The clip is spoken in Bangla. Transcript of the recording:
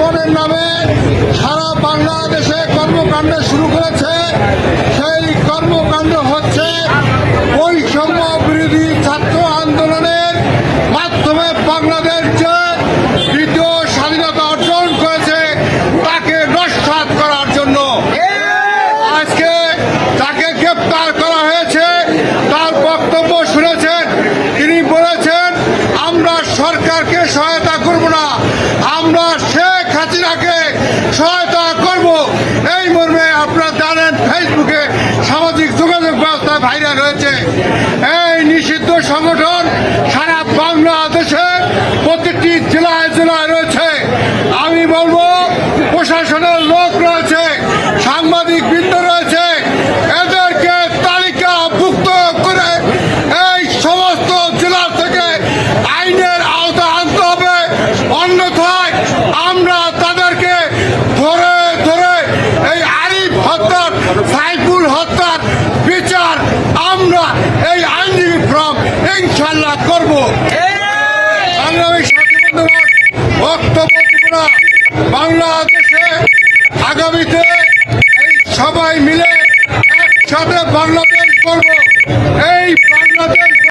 আন্দোলনের নামে সারা বাংলাদেশে কর্মকাণ্ড শুরু করেছে। সেই কর্মকাণ্ড হচ্ছে বৈষম্য বিরোধী ছাত্র আন্দোলনের মাধ্যমে বাংলাদেশ যে দ্বিতীয় স্বাধীনতা অর্জন করেছে, তাকে নস্বাত করার জন্য। আজকে তাকে গ্রেপ্তার করা হয়েছে, তার বক্তব্য শুনেছেন, তিনি বলেছেন, আমরা সরকারকে সহায়তা করব না, আমরা হয়েছে। এই নিষিদ্ধ সংগঠন সারা বাংলাদেশে প্রতিটি জেলায় জেলায় রয়েছে। আমি বলব, প্রশাসনের লোক রয়েছে, সাংবাদিক বৃন্দ বাংলাদেশে আগামীতে সবাই মিলে একসাথে বাংলাদেশ করব